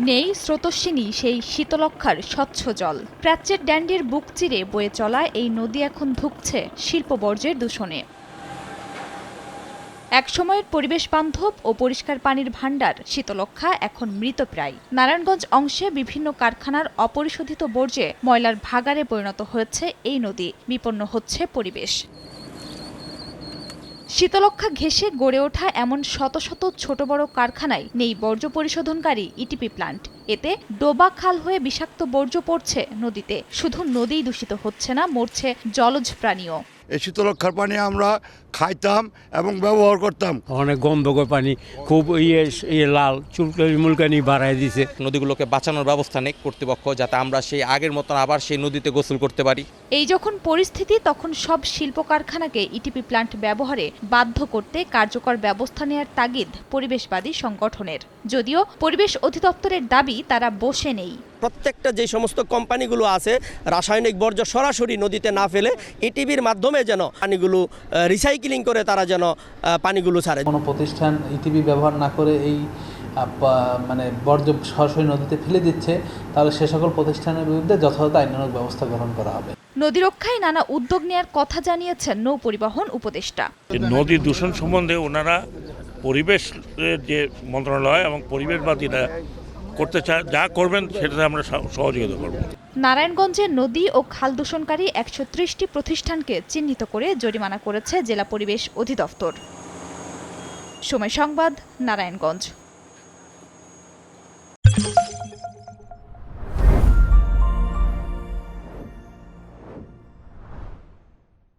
নেই স্রোতস্বিনী সেই শীতলক্ষার স্বচ্ছ জল। প্রাচ্যের ড্যান্ডির বুক চিরে বয়ে চলা এই নদী এখন ধুকছে শিল্প বর্জ্যের দূষণে। একসময়ের পরিবেশ বান্ধব ও পরিষ্কার পানির ভাণ্ডার শীতলক্ষা এখন মৃতপ্রায় নারায়ণগঞ্জ অংশে বিভিন্ন কারখানার অপরিশোধিত বর্জ্যে ময়লার ভাগারে পরিণত হয়েছে এই নদী। বিপন্ন হচ্ছে পরিবেশ। শীতলক্ষা ঘেঁষে গড়ে ওঠা এমন শত শত ছোট বড় কারখানায় নেই বর্জ্য পরিশোধনকারী ইটিপি প্লান্ট। এতে ডোবা খাল হয়ে বিষাক্ত বর্জ্য পড়ছে নদীতে। শুধু নদীই দূষিত হচ্ছে না, মরছে জলজ প্রাণীও। এই শীতলক্ষার পানি আমরা খাইতাম এবং ব্যবহার করতাম। অনেক গন্ধকর পানি খুব ইয়ে ইয়ে লাল চুলকানি মুলকানি বাড়াই দিছে। নদীগুলোকে বাঁচানোর ব্যবস্থা নেই কর্তৃপক্ষ যাতে আমরা সেই আগের মতন আবার সেই নদীতে গোসল করতে পারি। এই যখন পরিস্থিতি তখন সব শিল্প কারখানাকে ইটিপি প্লান্ট ব্যবহারে বাধ্য করতে কার্যকর ব্যবস্থা নেয়ার তাগিদ পরিবেশবাদী সংগঠনের। যদিও পরিবেশ অধিদপ্তরের দাবি তারা বসে নেই। প্রত্যেকটা যে সমস্ত কোম্পানিগুলো আছে রাসায়নিক বর্জ্য সরাসরি নদীতে না ফেলে ইটিভির মাধ্যমে যেন পানিগুলো রিসাইক্লিং করে তারা যেন পানিগুলো ছাড়ে। কোনো প্রতিষ্ঠান ইটিভি ব্যবহার না করে এই মানে বর্জ্য সরাসরি নদীতে ফেলে দিচ্ছে তাহলে সে সকল প্রতিষ্ঠানের বিরুদ্ধে যথাযথ আইনানুগ ব্যবস্থা গ্রহণ করা হবে। নদী রক্ষায় নানা উদ্যোগ নেওয়ার কথা জানিয়েছেন নৌ পরিবহন উপদেষ্টা নদী দূষণ সম্বন্ধে ওনারা পরিবেশের যে মন্ত্রণালয় এবং পরিবেশবাদীরা করতে চায় যা করবেন সেটাতে আমরা সহযোগিতা করব। নারায়ণগঞ্জে নদী ও খাল দূষণকারী একশো ত্রিশটি প্রতিষ্ঠানকে চিহ্নিত করে জরিমানা করেছে জেলা পরিবেশ অধিদপ্তর। সময় সংবাদ, নারায়ণগঞ্জ।